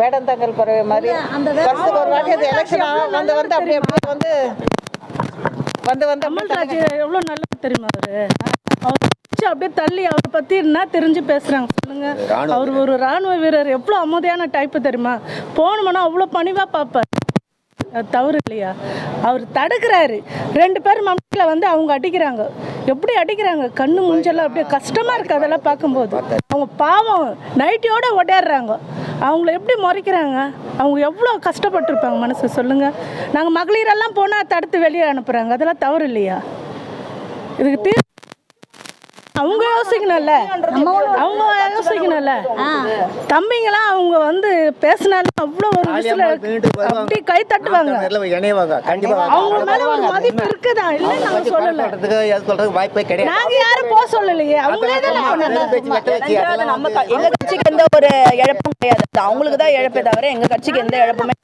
வேடந்தங்கல் பறவை மாதிரி. அந்த வருஷத்துக்கு ஒரு வாட்டி அது எலெக்ஷன் வந்து வந்து அப்படியே அப்படியே வந்து வந்து வந்து அமல்ராஜ் எவ்வளோ நல்லது தெரியுமா அவரு? அப்படியே தள்ளி அவரை பற்றி என்ன தெரிஞ்சு பேசுகிறாங்க சொல்லுங்க. அவர் ஒரு ராணுவ வீரர். எவ்வளோ அமைதியான டைப்பு தெரியுமா? போனோம்னா அவ்வளோ பணிவாக பார்ப்பார். அது தவறு இல்லையா? அவர் தடுக்கிறாரு. ரெண்டு பேர் மம்மியில் வந்து அவங்க அடிக்கிறாங்க. எப்படி அடிக்கிறாங்க? கண்ணு முஞ்செல்லாம் அப்படியே கஷ்டமாக இருக்குது அதெல்லாம் பார்க்கும்போது. அவங்க பாவம். நைட்டியோட ஓடிடுறாங்க அவங்கள எப்படி முறைக்கிறாங்க? அவங்க எவ்வளோ கஷ்டப்பட்டிருப்பாங்க மனசு சொல்லுங்கள் நாங்கள் மகளிரெல்லாம் போனால் தடுத்து வெளியே அனுப்புகிறாங்க அதெல்லாம் தவறு இல்லையா? இதுக்கு தீர்வு அவங்க யோசிக்கணும்ல. அவங்க யோசிக்கணும்ல தம்பிங்களாம் அவங்க வந்து பேசினாலும் அவ்வளோ ஒரு விசில அப்படி கை தட்டுவாங்க. அவங்க மேல ஒரு மதிப்பு இருக்குதா? இல்லை நாங்க சொல்லல. சொல்றதுக்கு வாய்ப்பே கிடையாது. நாங்க யாரும் போக சொல்லலையே. அவங்களே தான் நம்ம எங்க கட்சிக்கு எந்த ஒரு இழப்பும் கிடையாது. அவங்களுக்கு தான் இழப்பே தவிர எங்க கட்சிக்கு எந்த இழப்புமே